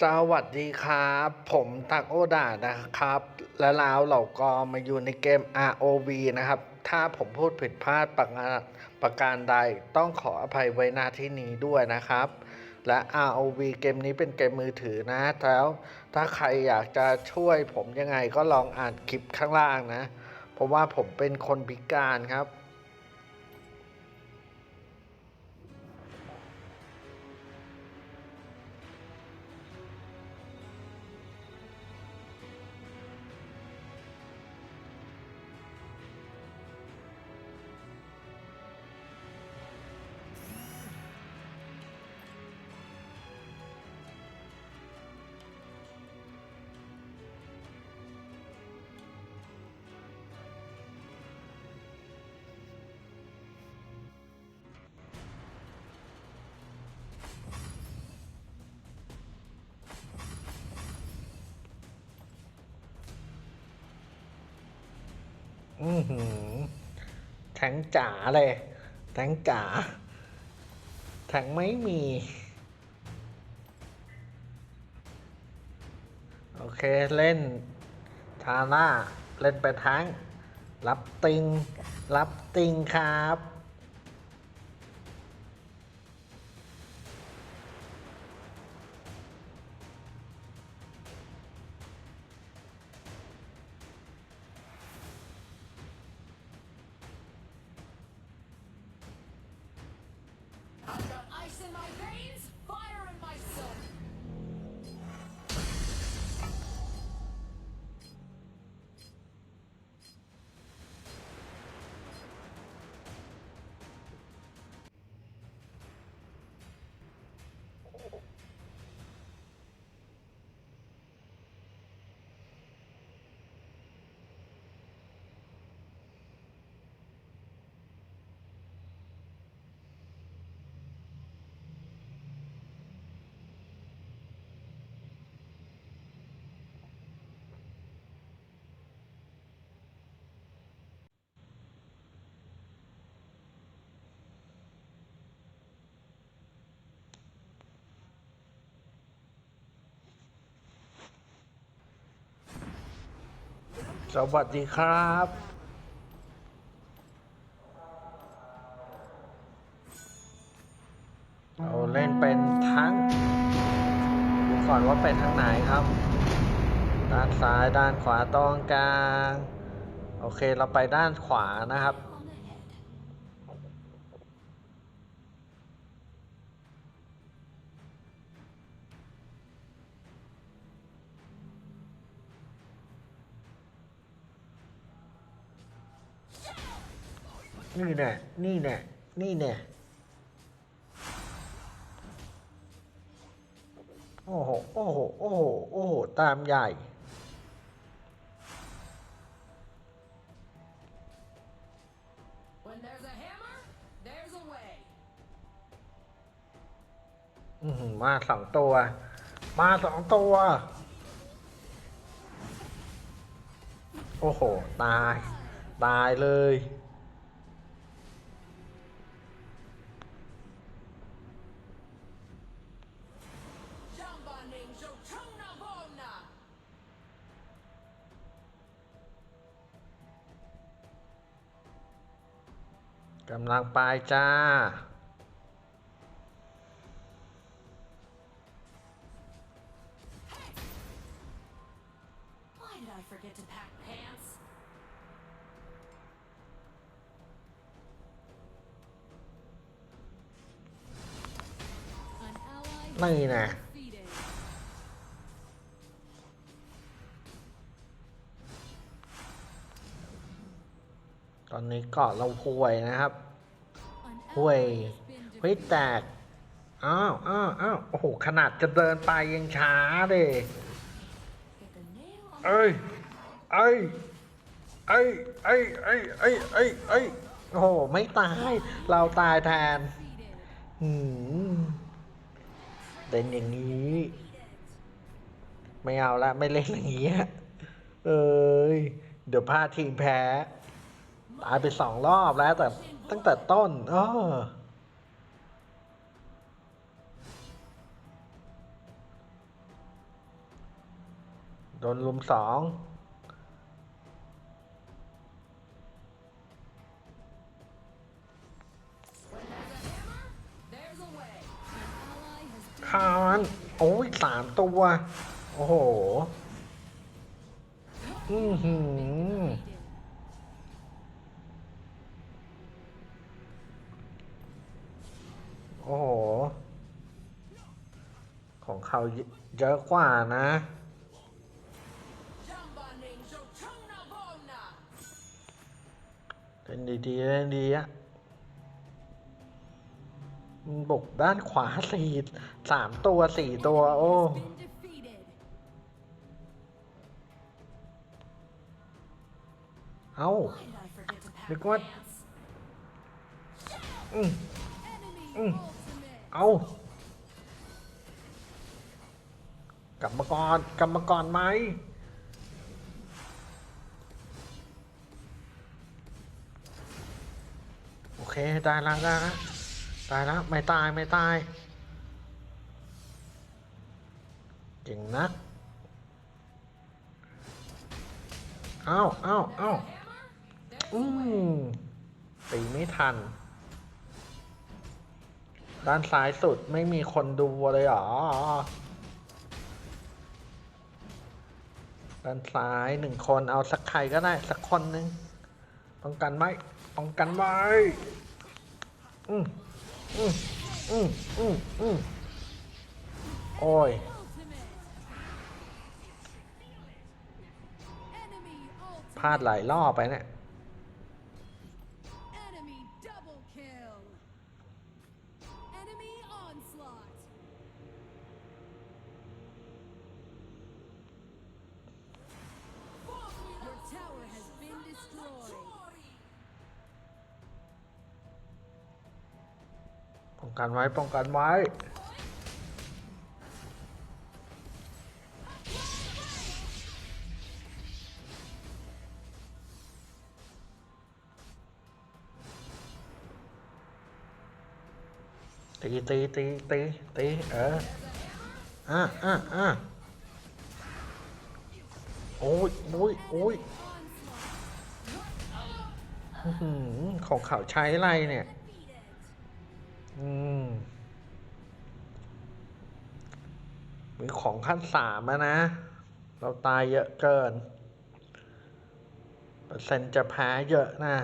สวัสดีครับ ผมตักโอดานะครับ และแล้วเราก็มาอยู่ในเกม ROV นะครับ ถ้าผมพูดผิดพลาดประการประการใดต้องขออภัยไว้หน้าที่นี้ด้วยนะครับ และ ROV เกมนี้เป็นเกมมือถือนะ แล้วถ้าใครอยากจะช่วยผมยังไงก็ลองอ่านคลิปข้างล่างนะ เพราะว่าผมเป็นคนพิการครับ อือหือแทงจ๋าเลย แทงจ๋า แทงไม่มี โอเคเล่นทาร่า เล่นไปทั้ง รับติง รับติงครับ สวัสดีครับ เราเล่นเป็นทั้งดูก่อนว่าเป็นทางไหนครับ ด้านซ้ายด้านขวาตรงกลาง โอเคเราไปด้านขวานะครับ นี่แน่นี่แน่นี่แน่โอ้โห โอ้โห โอ้โห โอ้โห ตามใหญ่ When there's a hammer, there's a way. อือหือมาสองตัว มาสองตัว โอ้โห ตาย ตายเลย กำลังไปจ้า ไม่นะ อนนี้เกาะเราห่วยนะครับ An ห่วย ally has been เฮ้ย defeated. แตกอ้าวอ้าวอ้าวโอ้โห ขนาดจะเดินไปยังช้าเลย Hit the nail on เอ้ยเอ้ยเอ้ยเอ้ยเอ้ยเอ้ยเอ้ยเอ้ยโอ้โห ไม่ตาย เราตายแทน defeated. หืมเล่นอย่างนี้ ไม่เอาละ ไม่เล่นอย่างนี้อะเอ้ย เดี๋ยวพลาดทีมแพ้ ตายไปสองรอบแล้วแต่ตั้งแต่ต้นเออโดนลุมสอง When there's a hammer, there's a way. An ally has ฆ่านโอ้ยสามตัว โอ้โห อือหือ defeated. โโอ้โห ของเขาเยอะกว่านะเล่นดีๆเล่นดีอะบกด้านขวาสี่สามตัวสี่ตัว โอ้เอานึกว่าอืมอืม เอากลับมาก่อนกลับมาก่อนไหมโอเคได้แล้วได้แล้วได้แล้วไม่ตายไม่ตายเก่งนักเอ้าเอ้าเอ้าอืมตีไม่ทัน ด้านซ้ายสุดไม่มีคนดูเลยหรอ ด้านซ้ายหนึ่งคนเอาสักใครก็ได้สักคนหนึ่งป้องกันไว้ป้องกันไว้อืมอืมอืมอืมอืมโอ้ยพลาดหลายรอบไปเนี่ย กันไว้ป้องกันไว้ตีตีตีตีตีเอออะอะอะโอ้ยโอ้ยโอ้ยอื้อหือของเขาใช้ไรเนี่ย อืมมีของขั้นสามอะนะ เราตายเยอะเกิน เปอร์เซ็นต์จะแพ้เยอะนะ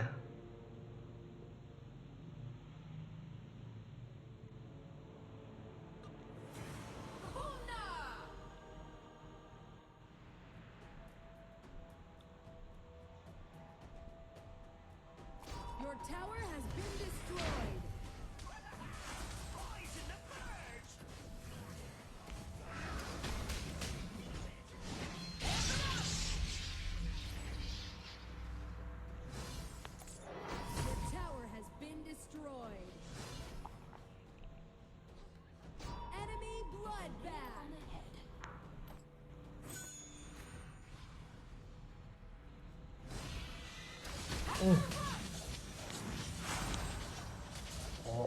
โอ้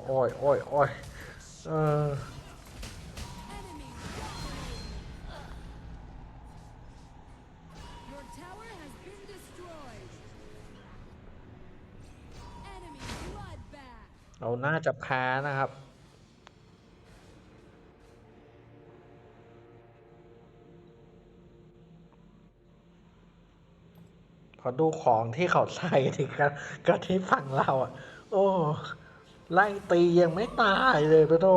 โอ้ยโอ้ยโอ้ยเออ Enemy dominated. Your tower has been destroyed. Enemy bloodbath. เราน่าจะแพ้นะครับ พอดูของที่เขาใส่ทีกันก็ที่ฝั่งเราอะ โอ้ไล่ตียังไม่ตายเลยปะโต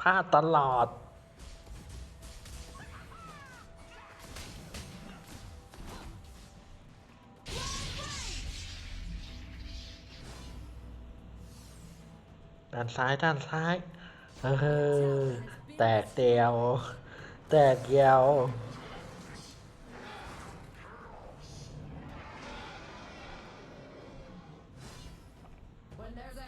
พลาดตลอด ด้านซ้ายด้านซ้าย เออ แตกเดียว แตกเดียว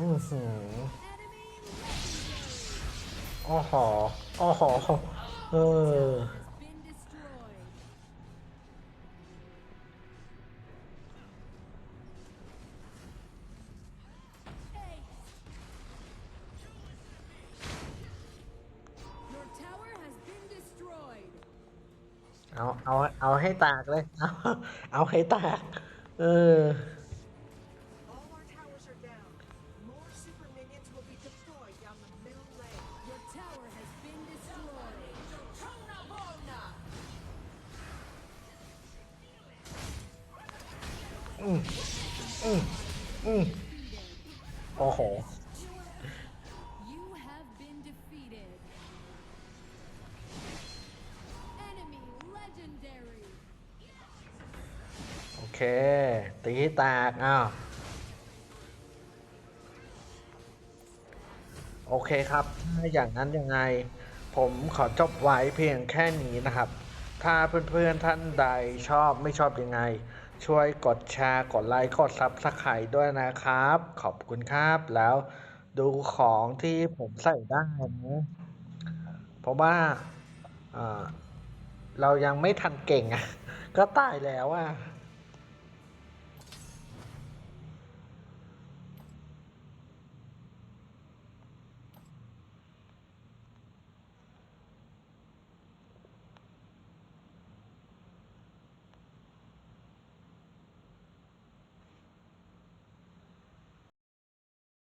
อือหือโอ้โหโอ้โหเออเอา เอา เอาให้ตากเลย เอา เอาให้ตาก เออ อืมอืมอืมโอ้โห You have been defeated. Enemy legendary. โอเค ตีให้แตกอ้าวโอเคครับ ถ้าอย่างนั้นยังไง ผมขอจบไว้เพียงแค่นี้นะครับ ถ้าเพื่อนๆท่านใดชอบไม่ชอบยังไง ช่วยกดแชร์กดไลค์กดซับสไครต์ด้วยนะครับ ขอบคุณครับ แล้วดูของที่ผมใส่ได้นะเพราะว่าเรายังไม่ทันเก่งอะ ก็ตายแล้วอะ